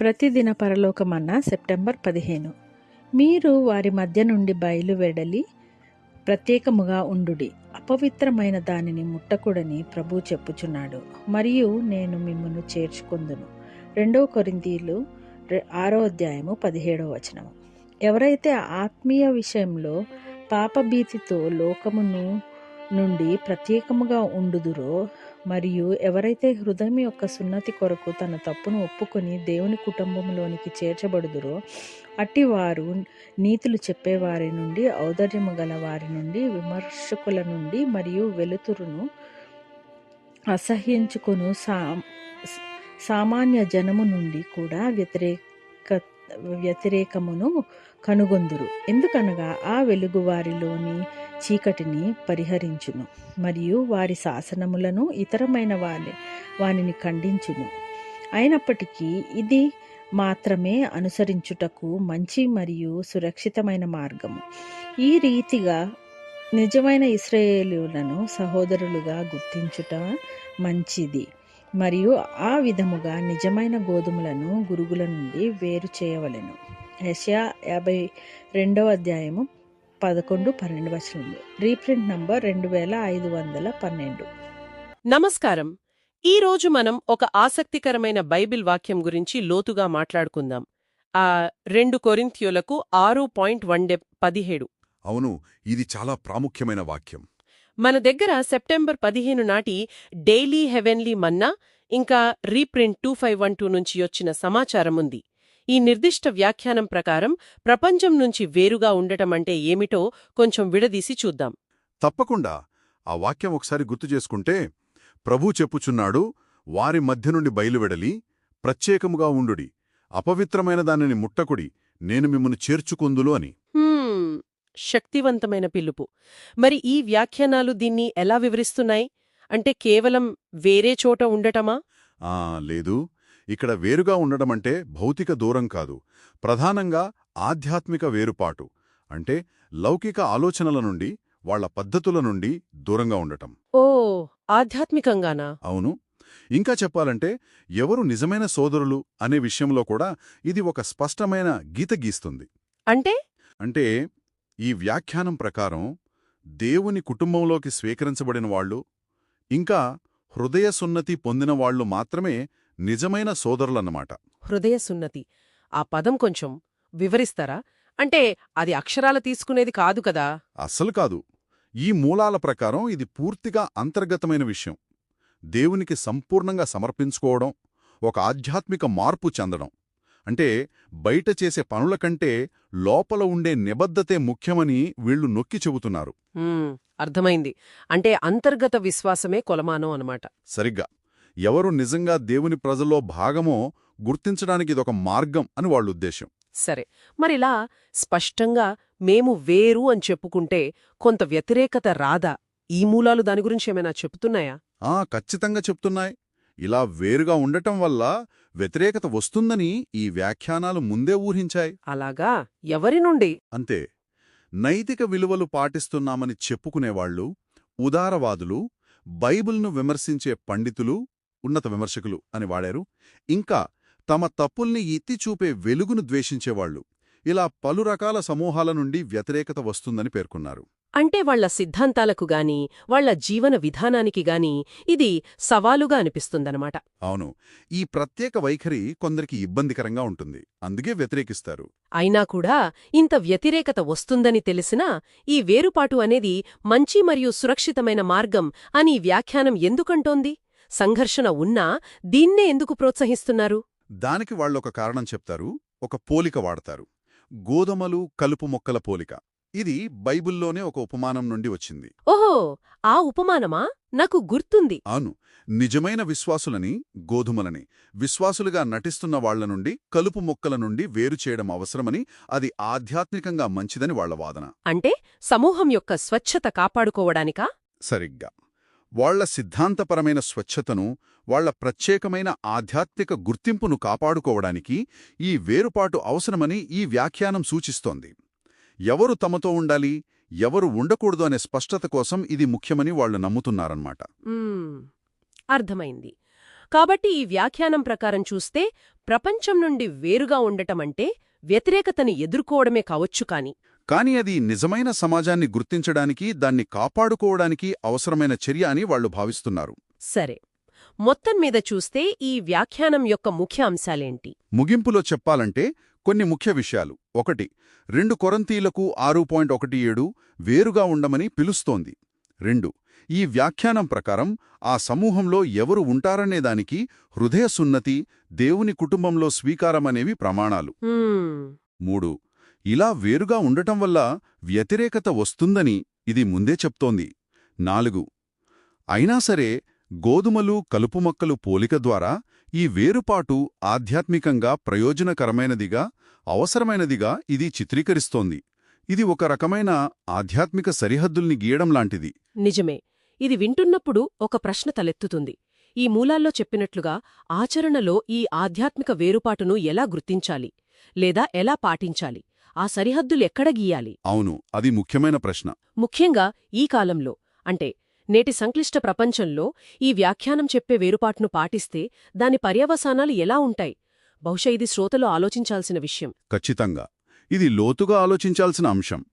ప్రతిదిన పరలోకమన్న September పదిహేను. మీరు వారి మధ్య నుండి బయలు వెడలి ప్రత్యేకముగా ఉండుడి. అపవిత్రమైన దానిని ముట్టకూడని ప్రభు చెప్పుచున్నాడు. మరియు నేను మిమ్మల్ని చేర్చుకుందును. రెండవ కొరిందీలు ఆరో అధ్యాయము పదిహేడవ వచనము. ఎవరైతే ఆత్మీయ విషయంలో పాపభీతితో లోకమును నుండి ప్రత్యేకముగా ఉండుదురో మరియు ఎవరైతే హృదయం యొక్క సున్నతి కొరకు తన తప్పును ఒప్పుకొని దేవుని కుటుంబంలోనికి చేర్చబడుదురో అట్టి వారు నీతులు చెప్పేవారి నుండి ఔదర్యము గల వారి నుండి విమర్శకుల నుండి మరియు వెలుతురును అసహ్యించుకొను సా సామాన్య జనము నుండి కూడా వ్యతిరేక వ్యతిరేకమును కనుగొందురు. ఎందుకనగా ఆ వెలుగు వారిలోని చీకటిని పరిహరించును మరియు వారి శాసనములను ఇతరమైన వారి వానిని ఖండించును. అయినప్పటికీ ఇది మాత్రమే అనుసరించుటకు మంచి మరియు సురక్షితమైన మార్గము. ఈ రీతిగా నిజమైన ఇస్రాయేలులను సహోదరులుగా గుర్తించుట మంచిది. మరియు ఆ విధముగా నిజమైన గోధుమలను గురుగుల నుండి వేరు చేయవలెను. యెషయా యాభై రెండవ అధ్యాయము పదకొండు పన్నెండు వచనములు. రీప్రింట్ నంబర్ రెండు వేల ఐదు వందల పన్నెండు. నమస్కారం. ఈ రోజు మనం ఒక ఆసక్తికరమైన బైబిల్ వాక్యం గురించి లోతుగా మాట్లాడుకుందాం. ఆ రెండు కొరింథ్యులకు ఆరు పాయింట్ వన్డె పదిహేడు. అవును ఇది చాలా ప్రాముఖ్యమైన వాక్యం. మన దగ్గర సెప్టెంబర్ పదిహేను నాటి డైలీ హెవెన్లీ మన్నా ఇంకా reprint two five one two నుంచి వచ్చిన సమాచారం ఉంది. ఈ నిర్దిష్ట వ్యాఖ్యానం ప్రకారం ప్రపంచం నుంచి వేరుగా ఉండటమంటే ఏమిటో కొంచెం విడదీసి చూద్దాం. తప్పకుండా. ఆ వాక్యం ఒకసారి గుర్తు చేసుకుంటే ప్రభు చెప్పుచున్నాడు వారి మధ్య నుండి బయలువెడలి ప్రత్యేకముగా ఉండుడి. అపవిత్రమైన దానిని ముట్టకుడి నేను మిమ్మను చేర్చుకొందులు అని. శక్తివంతమైన పిలుపు. మరి ఈ వ్యాఖ్యానాలు దీన్ని ఎలా వివరిస్తున్నాయి? అంటే కేవలం వేరే చోట ఉండటమా? లేదు. ఇక్కడ వేరుగా ఉండడమంటే భౌతిక దూరం కాదు. ప్రధానంగా ఆధ్యాత్మిక వేరుపాటు. అంటే లౌకిక ఆలోచనల నుండి వాళ్ళ పద్ధతుల నుండి దూరంగా ఉండటం. ఓ ఆధ్యాత్మికంగానా? అవును. ఇంకా చెప్పాలంటే ఎవరు నిజమైన సోదరులు అనే విషయంలో కూడా ఇది ఒక స్పష్టమైన గీత గీస్తుంది. అంటే? అంటే ఈ వ్యాఖ్యానం ప్రకారం దేవుని కుటుంబంలోకి స్వీకరించబడిన వాళ్ళు ఇంకా హృదయ సున్నతి పొందిన వాళ్ళు మాత్రమే నిజమైన సోదరులన్నమాట. హృదయ సున్నతి. ఆ పదం కొంచెం వివరిస్తారా? అంటే అది అక్షరాల తీసుకునేది కాదు కదా? అస్సలు కాదు. ఈ మూలాల ప్రకారం ఇది పూర్తిగా అంతర్గతమైన విషయం. దేవునికి సంపూర్ణంగా సమర్పించుకోవడం ఒక ఆధ్యాత్మిక మార్పు చెందడం. అంటే బయట చేసే పనుల కంటే లోపల ఉండే నిబద్ధతే ముఖ్యమని వీళ్ళు నొక్కి చెబుతున్నారు. అర్థమైంది. అంటే అంతర్గత విశ్వాసమే కొలమానం అనమాట సరిగ్గా. ఎవరు నిజంగా దేవుని ప్రజల్లో భాగమో గుర్తించడానికి ఇదొక మార్గం అని వాళ్ళ ఉద్దేశం సరే. మరిలా స్పష్టంగా మేము వేరు అని చెప్పుకుంటే కొంత వ్యతిరేకత రాదా? ఈ మూలాలు దాని గురించి ఏమైనా చెప్తున్నాయా? ఆ ఖచ్చితంగా చెప్తున్నాయి. ఇలా వేరుగా ఉండటం వల్ల వ్యతిరేకత వస్తుందని ఈ వ్యాఖ్యానాలు ముందే ఊహించాయి. అలాగా? ఎవరి నుండి? అంతే. నైతిక విలువలు పాటిస్తున్నామని చెప్పుకునేవాళ్ళు ఉదారవాదులు బైబిల్ను విమర్శించే పండితులు ఉన్నత విమర్శకులు అని వాడారు. ఇంకా తమ తప్పుల్ని ఎత్తిచూపే వెలుగును ద్వేషించేవాళ్ళు ఇలా పలు రకాల సమూహాల నుండి వ్యతిరేకత వస్తుందని పేర్కొన్నారు. అంటే వాళ్ళ సిద్ధాంతాలకు గాని వాళ్ళ జీవన విధానానికి గాని ఇది సవాలుగా అనిపిస్తుందన్నమాట. అవును. ఈ ప్రత్యేక వైఖరి కొందరికి ఇబ్బందికరంగా ఉంటుంది. అందుకే వ్యతిరేకిస్తారు. అయినా కూడా ఇంత వ్యతిరేకత వస్తుందని తెలిసినా ఈ వేరుపాటు అనేది మంచి మరియు సురక్షితమైన మార్గం అని వ్యాఖ్యానం ఎందుకంటోంది? సంఘర్షణ ఉన్నా దీన్నే ఎందుకు ప్రోత్సహిస్తున్నారు? దానికి వాళ్ళొక కారణం చెప్తారు. ఒక పోలిక వాడతారు. గోధుమలు కలుపు మొక్కల పోలిక. ఇది బైబిల్లోనే ఒక ఉపమానం నుండి వచ్చింది. ఓహో! ఆ ఉపమానమా? నాకు గుర్తుంది. అవును. నిజమైన విశ్వాసులని గోధుమలని విశ్వాసులుగా నటిస్తున్న వాళ్ళ నుండి కలుపు మొక్కల నుండి వేరు చేయడం అవసరమని అది ఆధ్యాత్మికంగా మంచిదని వాళ్ళ వాదన. అంటే సమూహం యొక్క స్వచ్ఛత కాపాడుకోవడానికా? సరిగ్గా. వాళ్ళ సిద్ధాంతపరమైన స్వచ్ఛతను వాళ్ళ ప్రత్యేకమైన ఆధ్యాత్మిక గుర్తింపును కాపాడుకోవడానికి ఈ వేరుపాటు అవసరమని ఈ వ్యాఖ్యానం సూచిస్తోంది. ఎవరు తమతో ఉండాలి ఎవరు ఉండకూడదు అనే స్పష్టత కోసం ఇది ముఖ్యమని వాళ్ళు నమ్ముతున్నారన్నమాట. మ్మ్. అర్థమైంది. కాబట్టి ఈ వ్యాఖ్యానం ప్రకారం చూస్తే ప్రపంచం నుండి వేరుగా ఉండటమంటే వ్యతిరేకతని ఎదుర్కోవడమే కావచ్చు కాని. కాని అది నిజమైన సమాజాన్ని గుర్తించడానికి దాన్ని కాపాడుకోవడానికి అవసరమైన చర్య అని వాళ్ళు భావిస్తున్నారు. సరే. మొత్తం మీద చూస్తే ఈ వ్యాఖ్యానం యొక్క ముఖ్య అంశాలేంటి? ముగింపులో చెప్పాలంటే కొన్ని ముఖ్య విషయాలు. ఒకటి రెండు కొరంతీలకు ఆరు పాయింట్ ఒకటి ఏడు వేరుగా ఉండమని పిలుస్తోంది. రెండు ఈ వ్యాఖ్యానం ప్రకారం ఆ సమూహంలో ఎవరు ఉంటారనేదానికి హృదయ సున్నతి దేవుని కుటుంబంలో స్వీకారమనేవి ప్రమాణాలు. మూడు ఇలా వేరుగా ఉండటం వల్ల వ్యతిరేకత వస్తుందని ఇది ముందే చెప్తోంది. నాలుగు అయినా సరే గోధుమలు కలుపు మొక్కలు పోలిక ద్వారా ఈ వేరుపాటు ఆధ్యాత్మికంగా ప్రయోజనకరమైనదిగా అవసరమైనదిగా ఇది చిత్రీకరిస్తోంది. ఇది ఒక రకమైన ఆధ్యాత్మిక సరిహద్దుల్ని గీయడం లాంటిది. నిజమే. ఇది వింటున్నప్పుడు ఒక ప్రశ్న తలెత్తుతుంది. ఈ మూలాల్లో చెప్పినట్లుగా ఆచరణలో ఈ ఆధ్యాత్మిక వేరుపాటును ఎలా గుర్తించాలి? లేదా ఎలా పాటించాలి? ఆ సరిహద్దులు ఎక్కడ గీయాలి? అవును అది ముఖ్యమైన ప్రశ్న. ముఖ్యంగా ఈ కాలంలో. అంటే నేటి సంక్లిష్ట ప్రపంచంలో ఈ వ్యాఖ్యానం చెప్పే వేరుపాటును పాటిస్తే దాని పర్యవసానాలు ఎలా ఉంటాయి? బహుశా ఇది శ్రోతలు ఆలోచించాల్సిన విషయం. ఖచ్చితంగా. ఇది లోతుగా ఆలోచించాల్సిన అంశం.